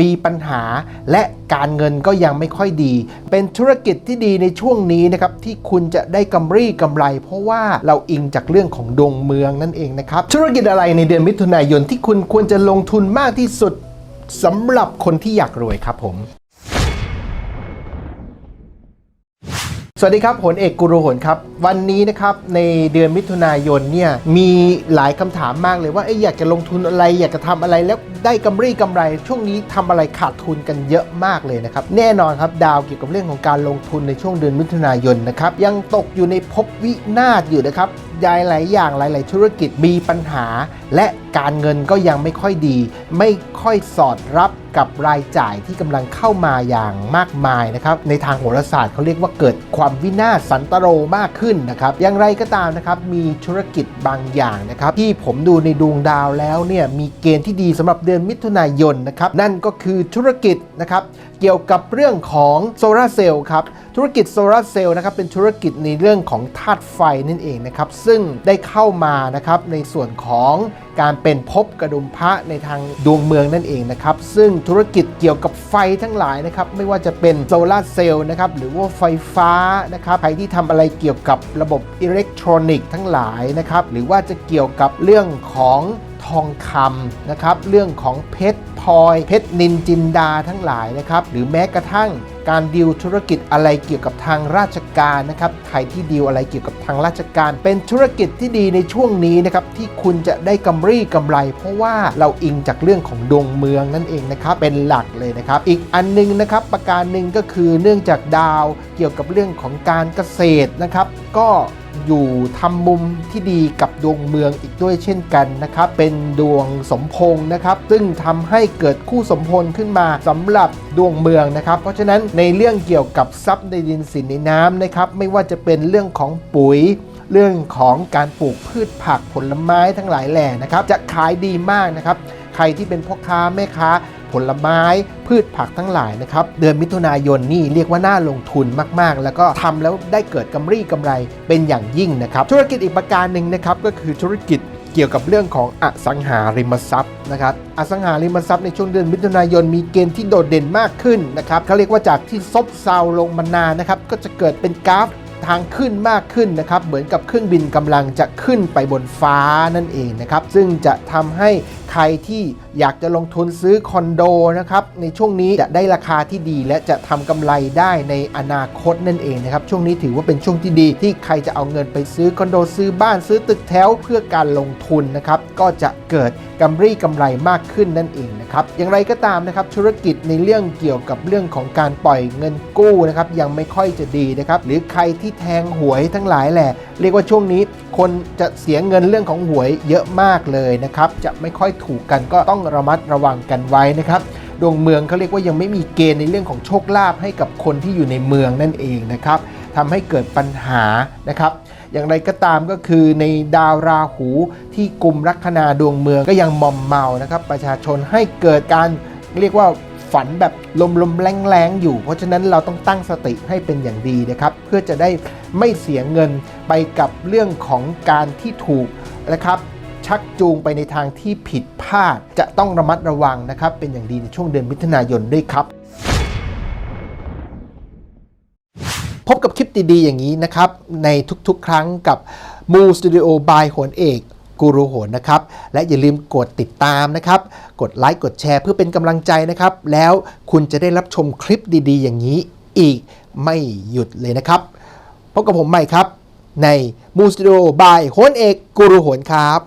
มีปัญหาและการเงินก็ยังไม่ค่อยดี เป็นธุรกิจที่ดีในช่วงนี้นะครับที่คุณจะได้กำไรกำไร เพราะว่าเราอิงจากเรื่องของดวงเมืองนั่นเองนะครับธุรกิจอะไรในเดือนมิถุนายนที่คุณควรจะลงทุนมากที่สุดสำหรับคนที่อยากรวยครับผม สวัสดีครับผลเอกกุโรหนครับ วันนี้นะครับในเดือนมิถุนายนเนี่ยมีหลายคำถามมากเลยว่าเอ้ยอยากจะลงทุนอะไร อยากจะทำอะไรแล้วได้กำไรกำไร ช่วงนี้ทำอะไรขาดทุนกันเยอะมากเลยนะครับ แน่นอนครับดาวเกี่ยวกับเรื่องของการลงทุนในช่วงเดือนมิถุนายนนะครับยังตกอยู่ในภพวินาศอยู่นะครับยายหลายอย่างหลาย ๆ ธุรกิจมีปัญหา และการเงินก็ยังไม่ค่อยดี ไม่ค่อยสอดรับ กับรายจ่ายที่กำลังเข้ามาอย่างมากมายนะครับในทางโหราศาสตร์เขาเรียกว่าเกิดความวินาศสันตโรมากขึ้นนะครับอย่างไรก็ตามนะครับมีธุรกิจบางอย่างนะครับที่ผมดูในดวงดาวแล้วเนี่ยมีเกณฑ์ที่ดีสำหรับเดือนมิถุนายนนะครับนั่นก็คือธุรกิจนะครับเกี่ยวกับเรื่องของโซลาร์เซลล์ครับธุรกิจโซลาร์เซลล์นะครับเป็นธุรกิจในเรื่องของธาตุไฟนั่นเองนะครับซึ่งได้เข้ามานะครับในส่วนของการเป็นภพกระดุมพระในทางดวงเมืองนั่นเองนะครับ ซึ่งธุรกิจเกี่ยวกับไฟทั้งหลายนะครับ ไม่ว่าจะเป็นโซลาร์เซลล์นะครับหรือว่าไฟฟ้านะครับใครที่ทำอะไรเกี่ยวกับระบบอิเล็กทรอนิกส์ทั้งหลายนะครับ หรือว่าจะเกี่ยวกับเรื่องของทองคำนะครับ เรื่องของเพชรพลอย เพชรนินจินดาทั้งหลายนะครับ หรือแม้กระทั่ง การดีลธุรกิจอะไรเกี่ยวกับทางราชการนะครับใครที่ดีลอะไรเกี่ยวกับทางราชการ เป็นธุรกิจที่ดีในช่วงนี้นะครับที่คุณจะได้กำไรกำไร เพราะว่าเราอิงจากเรื่องของดวงเมืองนั่นเองนะครับเป็นหลักเลยนะครับ อีกอันนึงนะครับประการหนึ่งก็คือเนื่องจากดาวเกี่ยวกับเรื่องของการเกษตรนะครับ ก็ อยู่ทำมุมที่ดีกับดวงเมืองอีกด้วยเช่นกันนะครับ เป็นดวงสมพงษ์นะครับ ซึ่งทำให้เกิดคู่สมพลขึ้นมาสำหรับดวงเมืองนะครับ เพราะฉะนั้นในเรื่องเกี่ยวกับทรัพย์ในดินสินในน้ำนะครับ ไม่ว่าจะเป็นเรื่องของปุ๋ยเรื่องของการปลูกพืชผักผลไม้ทั้งหลายแหล่นะครับ จะขายดีมากนะครับ ใครที่เป็นพ่อค้าแม่ค้า ผลไม้ พืชผักทั้งหลายนะครับ เดือนมิถุนายนนี่เรียกว่าน่าลงทุนมาก ๆ แล้วก็ทำแล้วได้เกิดกำไรกำไรเป็นอย่างยิ่งนะครับ ธุรกิจอีกประการหนึ่งนะครับก็คือธุรกิจเกี่ยวกับเรื่องของอสังหาริมทรัพย์นะครับ อสังหาริมทรัพย์ในช่วงเดือนมิถุนายนมีเกณฑ์ที่โดดเด่นมากขึ้นนะครับเขาเรียกว่าจากที่ซบเซาลงมานานนะครับ ก็จะเกิดเป็นกราฟทางขึ้นมากขึ้นนะครับ เหมือนกับเครื่องบินกำลังจะขึ้นไปบนฟ้านั่นเองนะครับ ซึ่งจะทำให้ ใครที่อยากจะลงทุนซื้อคอนโดนะครับในช่วงนี้จะได้ราคาที่ดี และจะทำกำไรได้ในอนาคตนั่นเองนะครับช่วงนี้ถือว่าเป็นช่วงที่ดี ที่ใครจะเอาเงินไปซื้อคอนโดซื้อบ้านซื้อตึกแถวเพื่อการลงทุนนะครับก็จะเกิดกำไรกำไรมากขึ้นนั่นเองนะครับอย่างไรก็ตามนะครับธุรกิจในเรื่องเกี่ยวกับเรื่องของการปล่อยเงินกู้นะครับยังไม่ค่อยจะดีนะครับหรือใครที่แทงหวยทั้งหลายแหละ เรียกว่าช่วงนี้คนจะเสียเงินเรื่องของหวยเยอะมากเลยนะครับจะไม่ค่อยถูกกันก็ต้องระมัดระวังกันไว้นะครับดวงเมืองเขาเรียกว่ายังไม่มีเกณฑ์ในเรื่องของโชคลาภให้กับคนที่อยู่ในเมืองนั่นเองนะครับทำให้เกิดปัญหานะครับอย่างไรก็ตามก็คือในดาวราหูที่กลุ่มลัคนาดวงเมืองก็ยังมอมเมานะครับประชาชนให้เกิดการเรียกว่าฝันแบบลมๆแรงๆอยู่ เพราะฉะนั้นเราต้องตั้งสติให้เป็นอย่างดีนะครับเพื่อจะได้ไม่เสียเงินไปกับเรื่องของการที่ถูกนะครับ ชักจูงไปในทางที่ผิดพลาด จะต้องระมัดระวังนะครับ เป็นอย่างดีในช่วงเดือนมิถุนายนด้วยครับ พบกับคลิปดีๆ อย่างนี้นะครับ ในทุกๆ ครั้งกับมูสตูดิโอบายโหนเอกกูรูโหนนะครับ และอย่าลืมกดติดตามนะครับ กดไลค์กดแชร์เพื่อเป็นกำลังใจนะครับ แล้วคุณจะได้รับชมคลิปดีๆ อย่างนี้อีกไม่หยุดเลยนะครับพบกับผมใหม่ครับในมูสตูดิโอบายโหนเอกกูรูโหนครับ